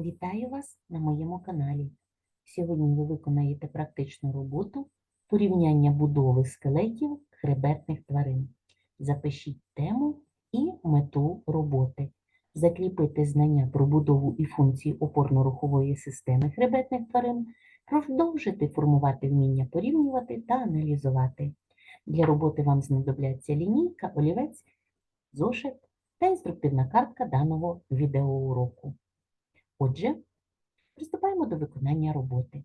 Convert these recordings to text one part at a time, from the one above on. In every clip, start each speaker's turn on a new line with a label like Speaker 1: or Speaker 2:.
Speaker 1: Вітаю вас на моєму каналі. Сьогодні ви виконаєте практичну роботу порівняння будови скелетів хребетних тварин. Запишіть тему і мету роботи. Закріпити знання про будову і функції опорно-рухової системи хребетних тварин, продовжити формувати вміння порівнювати та аналізувати. Для роботи вам знадобляться лінійка, олівець, зошит та інструктивна картка даного відеоуроку. Отже, приступаємо до виконання роботи.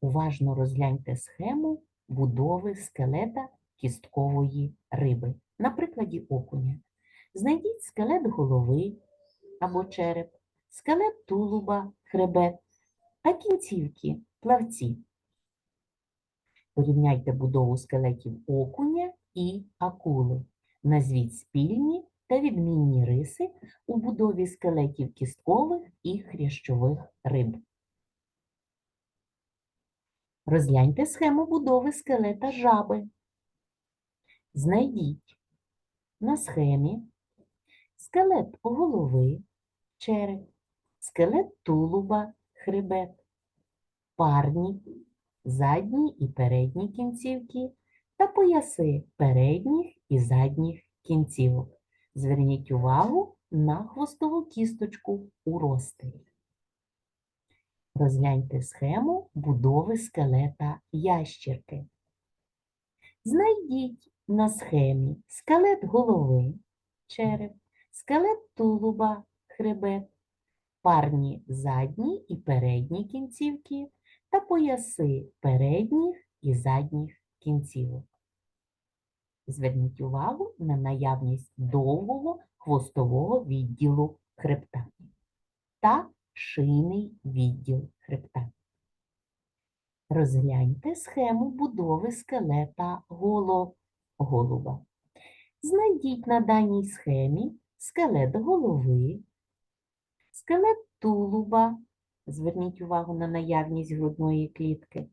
Speaker 1: Уважно розгляньте схему будови скелета кісткової риби. На прикладі окуня. Знайдіть скелет голови або череп, скелет тулуба, хребет та кінцівки, плавці. Порівняйте будову скелетів окуня і акули. Назвіть спільні та відмінні риси у будові скелетів кісткових і хрящових риб. Розгляньте схему будови скелета жаби. Знайдіть на схемі скелет голови, череп, скелет тулуба, хребет, парні, задні і передні кінцівки та пояси передніх і задніх кінцівок. Зверніть увагу на хвостову кісточку у розтилі. Розгляньте схему будови скелета ящірки. Знайдіть на схемі скелет голови, череп, скелет тулуба, хребет, парні задні і передні кінцівки та пояси передніх і задніх кінцівок. Зверніть увагу на наявність довгого хвостового відділу хребта та шийний відділ хребта. Розгляньте схему будови скелета голуба. Знайдіть на даній схемі скелет голови, скелет тулуба, зверніть увагу на наявність грудної клітки,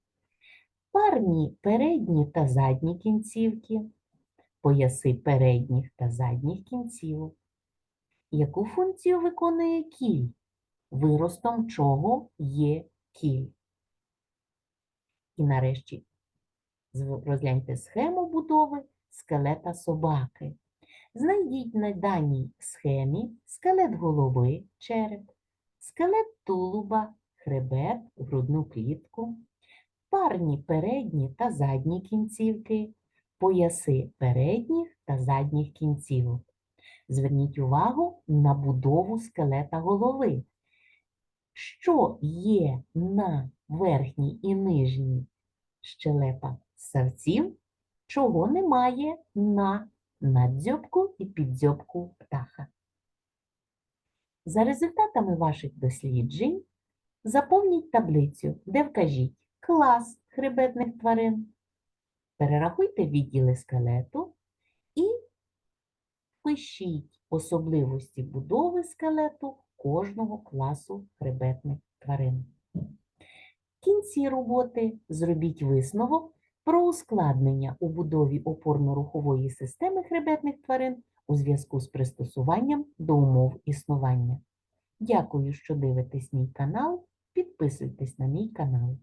Speaker 1: парні передні та задні кінцівки, пояси передніх та задніх кінцівок. Яку функцію виконує кіль? Виростом чого є кіль? І нарешті розгляньте схему будови скелета собаки. Знайдіть на даній схемі скелет голови, череп, скелет тулуба, хребет, грудну клітку, парні передні та задні кінцівки, пояси передніх та задніх кінцівок. Зверніть увагу на будову скелета голови. Що є на верхній і нижній щелепах савців, чого немає на надзьобку і підзьобку птаха. За результатами ваших досліджень заповніть таблицю, де вкажіть клас хребетних тварин, перерахуйте відділи скелету і пишіть особливості будови скелету кожного класу хребетних тварин. В кінці роботи зробіть висновок про ускладнення у будові опорно-рухової системи хребетних тварин у зв'язку з пристосуванням до умов існування. Дякую, що дивитесь мій канал. Підписуйтесь на мій канал.